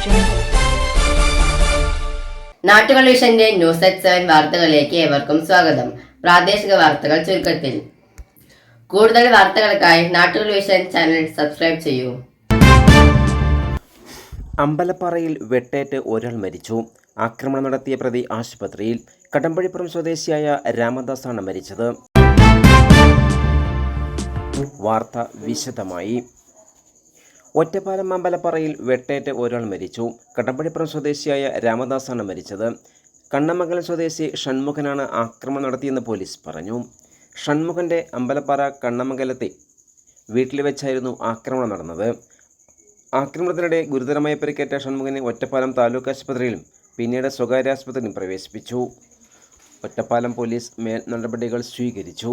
jungle. News at seven വാർത്തകളിലേക്ക് ഏവർക്കും സ്വാഗതം. പ്രാദേശിക വാർത്തകൾ ചുരുക്കത്തിൽ. കൂടുതൽ വാർത്തകൾക്കായി നാട്ടുകൾ ചാനൽ സബ്സ്ക്രൈബ് ചെയ്യൂ. അമ്പലപ്പാറയിൽ വെട്ടേറ്റ് ഒരാൾ മരിച്ചു. ആക്രമണം നടത്തിയ പ്രതി ആശുപത്രിയിൽ കടമ്പഴിപ്പുറം സ്വദേശിയായ രാമദാസാണ് മരിച്ചത്. വാർത്ത വിശദമായി. ഒറ്റപ്പാലം അമ്പലപ്പാറയിൽ വെട്ടേറ്റ് ഒരാൾ മരിച്ചു. കട്ടപ്പടിപ്പുറം സ്വദേശിയായ രാമദാസാണ് മരിച്ചത്. കണ്ണമംഗലം സ്വദേശി ഷൺമുഖനാണ് ആക്രമണം നടത്തിയെന്ന് പോലീസ് പറഞ്ഞു. ഷൺമുഖന്റെ അമ്പലപ്പാറ കണ്ണമംഗലത്തെ വീട്ടിൽ വെച്ചായിരുന്നു ആക്രമണം നടന്നത്. ആക്രമണത്തിനിടെ ഗുരുതരമായി പരിക്കേറ്റ ഷൺമുഖനെ ഒറ്റപ്പാലം താലൂക്ക് ആശുപത്രിയിലും പിന്നീട് സ്വകാര്യ ആശുപത്രിയിലും പ്രവേശിപ്പിച്ചു. ഒറ്റപ്പാലം പോലീസ് മേൽ നടപടികൾ സ്വീകരിച്ചു.